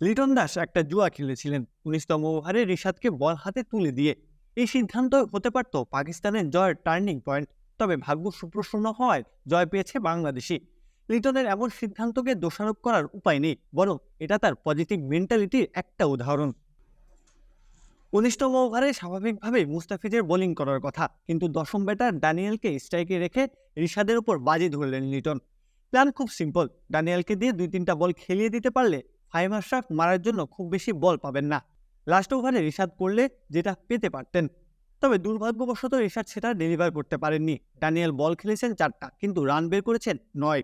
লিটন দাস একটা জুয়া খেলেছিলেন। উনিশতম ওভারে রিশাদকে বল হাতে তুলে দিয়ে। এই সিদ্ধান্ত হতে পারত পাকিস্তানের জয়ের টার্নিং পয়েন্ট, তবে ভাগ্য সুপ্রসন্ন হওয়ায় জয় পেয়েছে বাংলাদেশি লিটনের এমন সিদ্ধান্তকে দোষারোপ করার উপায় নেই, বরং এটা তার পজিটিভ মেন্টালিটির একটা উদাহরণ। উনিশতম ওভারে স্বাভাবিকভাবেই মুস্তাফিজের বোলিং করার কথা, কিন্তু দশম ব্যাটার ড্যানিয়েলকে স্ট্রাইকে রেখে রিশাদের উপর বাজি ধরলেন লিটন। প্ল্যান খুব সিম্পল, ড্যানিয়েলকে দিয়ে দুই তিনটা বল খেলিয়ে দিতে পারলে ফাইভ আশরাফ মারার জন্য খুব বেশি বল পাবেন না। লাস্ট ওভারে রিশাদ করলে যেটা পেতে পারতেন। তবে দুর্ভাগ্যবশত রিশাদ সেটা ডেলিভার করতে পারেননি। ড্যানিয়েল বল খেলেছেন চারটা, কিন্তু রান বের করেছেন নয়।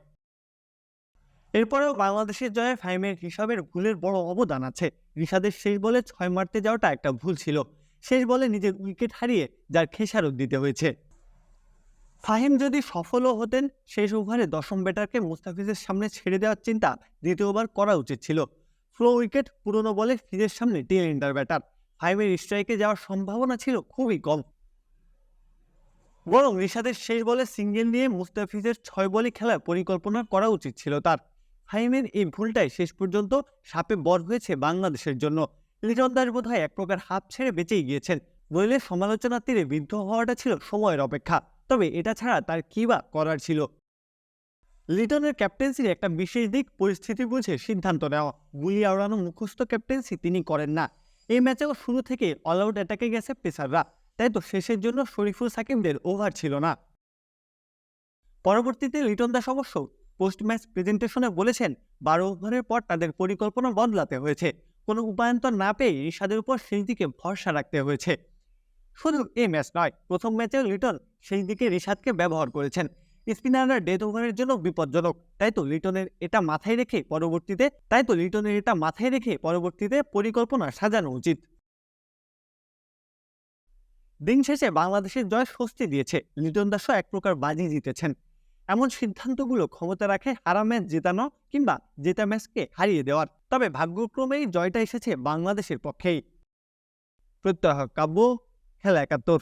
এরপরেও বাংলাদেশের জয়ে ফাইমের হিসাবের ভুলের বড় অবদান আছে। রিশাদের শেষ বলে ছয় মারতে যাওয়াটা একটা ভুল ছিল। শেষ বলে নিজের উইকেট হারিয়ে যার খেসারত দিতে হয়েছে। ফাহিম যদি সফলও হতেন, শেষ ওভারে দশম ব্যাটারকে মুস্তাফিজের সামনে ছেড়ে দেওয়ার চিন্তা দ্বিতীয়বার করা উচিত ছিল। ফ্লো উইকেট পুরনো বলে ফিজের সামনে টেল এন্ডার ব্যাটার ফাহিমের স্ট্রাইকে যাওয়ার সম্ভাবনা ছিল খুবই কম। বরং রিশাদের শেষ বলে সিঙ্গেল নিয়ে মুস্তাফিজের ছয় বলে খেলার পরিকল্পনা করা উচিত ছিল তার। ফাহিমের এই ভুলটাই শেষ পর্যন্ত সাপে বর হয়েছে বাংলাদেশের জন্য। লিটন দাস বোধ হয় এক প্রকার হাত ছেড়ে বেঁচেই গিয়েছেন। নইলে সমালোচনার তীরে বিদ্ধ হওয়াটা ছিল সময়ের অপেক্ষা। তবে এটা ছাড়া তার কী বা করার ছিল? লিটনের ক্যাপ্টেন্সির একটা বিশেষ দিক পরিস্থিতি বুঝে সিদ্ধান্ত নেওয়া। গুলি আওড়ানো মুখস্থ ক্যাপ্টেন্সি তিনি করেন না। এই ম্যাচেও শুরু থেকে অলআউট অ্যাটাকে গেছে পেসাররা। তাই তো শেষের জন্য শরীফুল সাকিবদের ওভার ছিল না। পরবর্তীতে লিটন দাস অবশ্য পোস্ট ম্যাচ প্রেজেন্টেশনে বলেছেন, বারো ওভারের পর তাদের পরিকল্পনা বদলাতে হয়েছে। কোনো উপায়ন্তর না পেয়ে রিশাদের উপর সেই দিকে ভরসা রাখতে হয়েছে। শুধু এই ম্যাচ নয়, প্রথম ম্যাচেও লিটন সেই দিকে রিশাদকে ব্যবহার করেছেন। স্পিনাররা ডেথ ওভারের জন্য বিপজ্জনক। তাই তো? লিটনের এটা মাথায় রেখে পরবর্তীতে, তাই তো? লিটনের এটা মাথায় রেখে পরবর্তীতে পরিকল্পনা সাজানো উচিত। দিন শেষে বাংলাদেশের জয় স্বস্তি দিয়েছে। লিটন দাসও এক প্রকার বাজি জিতেছেন। এমন সিদ্ধান্তগুলো ক্ষমতা রাখে হারা ম্যাচ জেতানো কিংবা জেতা ম্যাচকে হারিয়ে দেওয়ার। তবে ভাগ্যক্রমেই জয়টা এসেছে বাংলাদেশের পক্ষেই। প্রত্যহ কাব্য, খেলা একাত্তর।